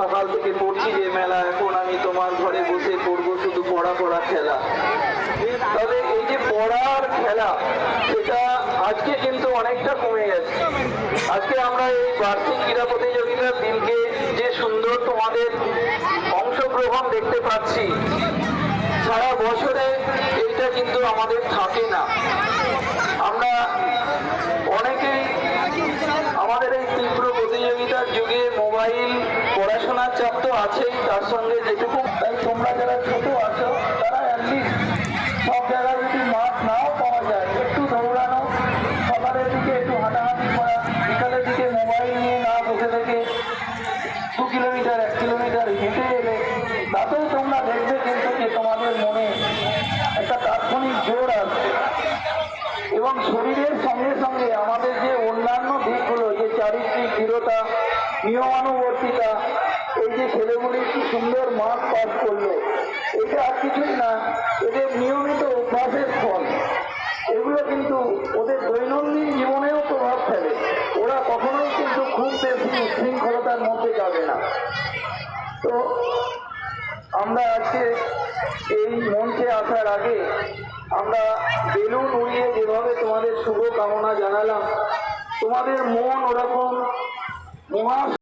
সকাল থেকে পড়ছি যে মেলা, এখন আমি তোমার ঘরে বসে পড়ব শুধু পড়া পড়া খেলা। তবে এই যে পড়ার খেলা, সেটা আজকে কিন্তু অনেকটা কমে গেছে। আজকে আমরা এই বার্ষিক ক্রীড়া প্রতিযোগিতার দিনকে যে সুন্দর তোমাদের অংশগ্রহণ দেখতে পাচ্ছি, সারা বছরে এইটা কিন্তু আমাদের থাকে না। আমরা অনেকেই আমাদের এই তীব্র প্রতিযোগিতার যুগে মোবাইল পড়াশোনার চাপ তো আছেই, তার সঙ্গে যেটুকু। তাই তোমরা যারা ছোট আছো, তারা অ্যাটলিস্ট সব জায়গায় যদি মাঠ নাও পাওয়া যায়, একটু দৌড়ানো সকালের দিকে একটু হাঁটাহাঁটি করা, বিকালের দিকে মোবাইল নিয়ে না বসে থেকে দু কিলোমিটার, এক কিলোমিটার হেঁটে এলে, তাতেও তোমরা দেখবে কিন্তু যে তোমাদের মনে একটা তাৎক্ষণিক জোর আসবে। এবং শরীরের সঙ্গে সঙ্গে আমাদের যে অন্যান্য দিকগুলো, যে চারিত্রিক দৃঢ়তা, নিয়মানুবর্তিতা এই যে ছেলেগুলি কি সুন্দর মার্ক পাস করল, এটা আর কিছুই না, এদের নিয়মিত অভ্যাসের ফল। এগুলো কিন্তু ওদের দৈনন্দিন জীবনেও প্রভাব ফেলে। ওরা কখনোই কিন্তু খুব বেশি উচ্ছৃঙ্খলতার মধ্যে যাবে না। তো আমরা আজকে এই মঞ্চে আসার আগে আমরা বেলুন উড়িয়ে যেভাবে তোমাদের শুভ কামনা জানালাম, তোমাদের মন ওরকম মহা